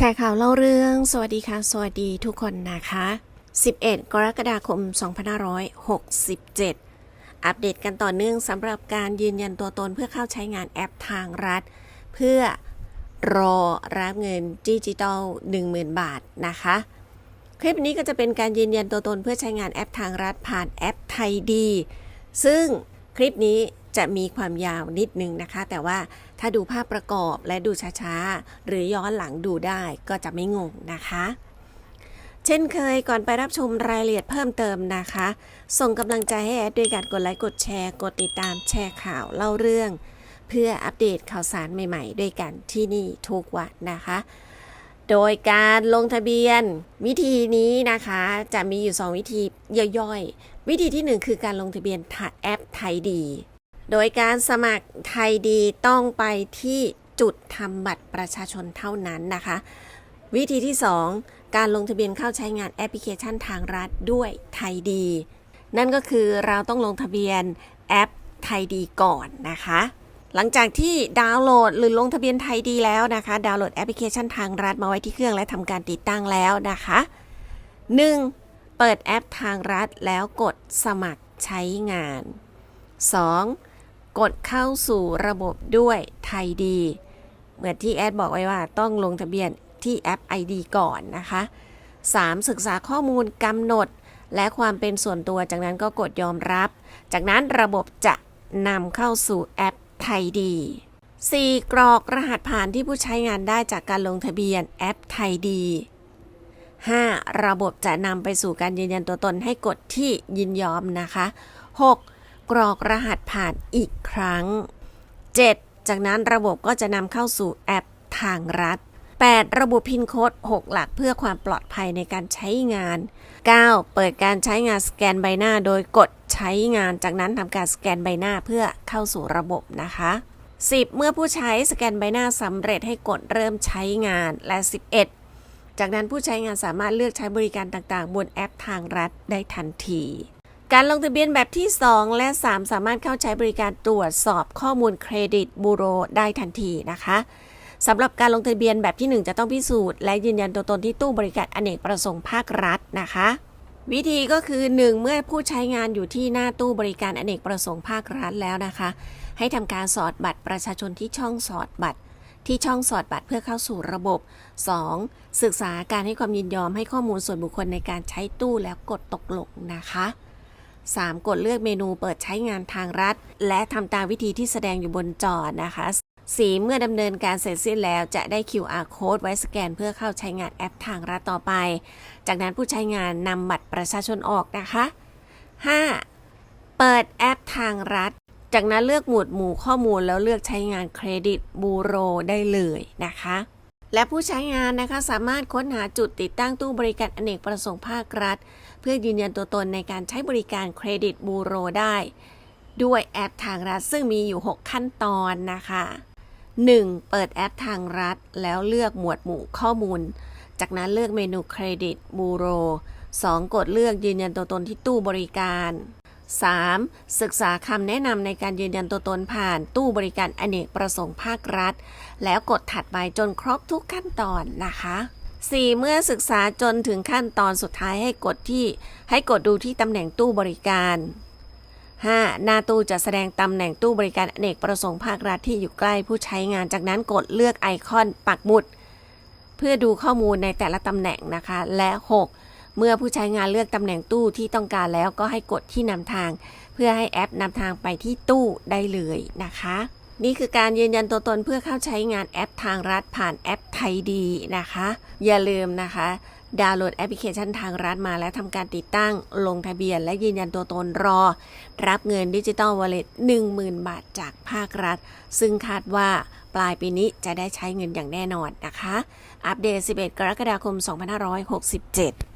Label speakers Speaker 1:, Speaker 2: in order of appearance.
Speaker 1: แชร์ข่าวเล่าเรื่อง สวัสดีค่ะ สวัสดีทุกคนนะคะ 11 กรกฎาคม 2567 อัปเดตกันต่อเนื่องสำหรับการยืนยันตัวตนเพื่อเข้าใช้งานแอปทางรัฐ เพื่อรอรับเงินดิจิตอล10,000 บาทนะคะ คลิปนี้ก็จะเป็นการยืนยันตัวตนเพื่อใช้งานแอปทางรัฐผ่านแอปไทยดี ซึ่ง คลิปนี้จะมีความยาวนิดนึงนะคะ แต่ว่าถ้าดูภาพประกอบและดูช้าๆ หรือย้อนหลังดูได้ก็จะไม่งงนะคะ เช่นเคยก่อนไปรับชมรายละเอียดเพิ่มเติมนะคะ ส่งกำลังใจให้แอดด้วยการกดไลค์กดแชร์ กดติดตามแชร์ข่าวเล่าเรื่อง เพื่ออัปเดตข่าวสารใหม่ๆ ด้วยกันที่นี่ทุกวันนะคะ โดยการลงทะเบียน วิธีนี้นะคะจะมีอยู่ 2 วิธีย่อยๆ วิธีที่ 1 คือการลงทะเบียนแอปไทยดี โดยการสมัครไทยดีต้องไปที่จุดทำบัตรประชาชนเท่านั้นนะคะ วิธีที่ 2 การลงทะเบียนเข้าใช้งานแอปพลิเคชันทางรัฐด้วยไทยดี นั่นก็คือเราต้องลงทะเบียนแอปไทยดีก่อนนะคะ หลังจากที่ดาวน์โหลดหรือลงทะเบียนไทยดีแล้วนะคะ ดาวน์โหลดแอปพลิเคชันทางรัฐมาไว้ที่เครื่องและทำการติดตั้งแล้วนะคะ 1. เปิดแอปทางรัฐแล้วกดสมัครใช้งาน 2. กดเข้าสู่ระบบด้วยไทยดี เหมือนที่แอดบอกไว้ว่าต้องลงทะเบียนที่แอป ID ก่อนนะคะ 3. ศึกษาข้อมูลกำหนดและความเป็นส่วนตัวจากนั้นก็กดยอมรับ จากนั้นระบบจะนำเข้าสู่แอป ทยดี 4. กรอกรหัสผ่านที่ผู้ใช้งานได้จากการลงทะเบียนแอปไทยดี 5. ระบบจะนำไปสู่การยืนยันตัวตนให้กดที่ยินยอมนะคะ 6. กรอกรหัสผ่านอีกครั้ง 7. จากนั้นระบบก็จะนำเข้าสู่แอปทางรัฐ 8. ระบุพินโค้ด 6 หลักเพื่อความปลอดภัยในการใช้งาน 9. เปิดการใช้งานสแกนใบหน้าโดยกด ใช้งาน จากนั้นทำการสแกนใบหน้าเพื่อเข้าสู่ระบบนะคะ 10. เมื่อผู้ใช้สแกนใบหน้าสำเร็จให้กดเริ่มใช้งานและ 11 จากนั้นผู้ใช้งานสามารถเลือกใช้บริการต่างๆ บนแอปทางรัฐได้ทันที การลงทะเบียนแบบที่ 2 และ 3 สามารถเข้าใช้บริการตรวจสอบข้อมูลเครดิตบูโรได้ทันทีนะคะสำหรับการลงทะเบียนแบบที่ 1 จะต้องพิสูจน์และยืนยันตัวตนที่ตู้บริการอเนกประสงค์ภาครัฐนะคะ วิธีก็คือ 1 เมื่อผู้ใช้งานอยู่ที่หน้าตู้บริการอเนกประสงค์ภาครัฐแล้วนะคะ ให้ทำการสอดบัตรประชาชนที่ช่องสอดบัตร ที่ช่องสอดบัตรเพื่อเข้าสู่ระบบ 2. ศึกษาการให้ความยินยอมให้ข้อมูลส่วนบุคคลในการใช้ตู้แล้วกดตกลงนะคะ 3. กดเลือกเมนูเปิดใช้งานทางรัฐ และทำตามวิธีที่แสดงอยู่บนจอนะคะ 4. เมื่อดำเนินการเสร็จสิ้นแล้วจะได้ QR code ไว้สแกนเพื่อเข้าใช้งานแอปทางรัฐต่อไป จากนั้นผู้ใช้งานนำบัตรประชาชนออกนะคะ 5. เปิดแอปทางรัฐ จากนั้นเลือกหมวดหมู่ข้อมูลแล้วเลือกใช้งานเครดิตบูโรได้เลยนะคะ และผู้ใช้งานนะคะสามารถค้นหาจุดติดตั้งตู้บริการอเนกประสงค์ภาครัฐ เพื่อยืนยันตัวตนในการใช้บริการเครดิตบูโรได้ ด้วยแอปทางรัฐซึ่งมีอยู่ 6 ขั้นตอนนะคะ 1. เปิดแอปทางรัฐ แล้วเลือกหมวดหมู่ข้อมูล จากนั้นเลือกเมนูเครดิตบูโร 2. กดเลือกยืนยันตัวตนที่ตู้บริการ 3. ศึกษาคำแนะนำในการยืนยันตัวตนผ่านตู้บริการอเนกประสงค์ภาครัฐ แล้วกดถัดไปจนครบทุกขั้นตอนนะคะ 4. เมื่อศึกษาจนถึงขั้นตอนสุดท้ายให้กดที่ ให้กดดูที่ตำแหน่งตู้บริการ 5. หน้าตู้จะแสดงตำแหน่งตู้บริการอเนกประสงค์ภาครัฐที่อยู่ใกล้ผู้ใช้งาน จากนั้นกดเลือกไอคอนปักหมุด เพื่อดูข้อมูลในแต่ละตำแหน่งนะคะ และ 6. เมื่อผู้ใช้งานเลือกตำแหน่งตู้ที่ต้องการแล้วก็ให้กดที่นำทาง เพื่อให้แอปนำทางไปที่ตู้ได้เลยนะคะ นี่คือการยืนยันตัวตนเพื่อเข้าใช้งานแอปทางรัฐผ่านแอปไทยดีนะคะ อย่าลืมนะคะ ดาวน์โหลดแอปพลิเคชันทางรัฐมาแล้วทำการติดตั้ง ลงทะเบียนและยืนยันตัวตนรอ รับเงินดิจิตอลวอลเล็ต10,000 บาทจากภาครัฐ ซึ่งคาดว่าปลายปีนี้จะได้ใช้เงินอย่างแน่นอนนะคะ อัปเดต 11 กรกฎาคม 2567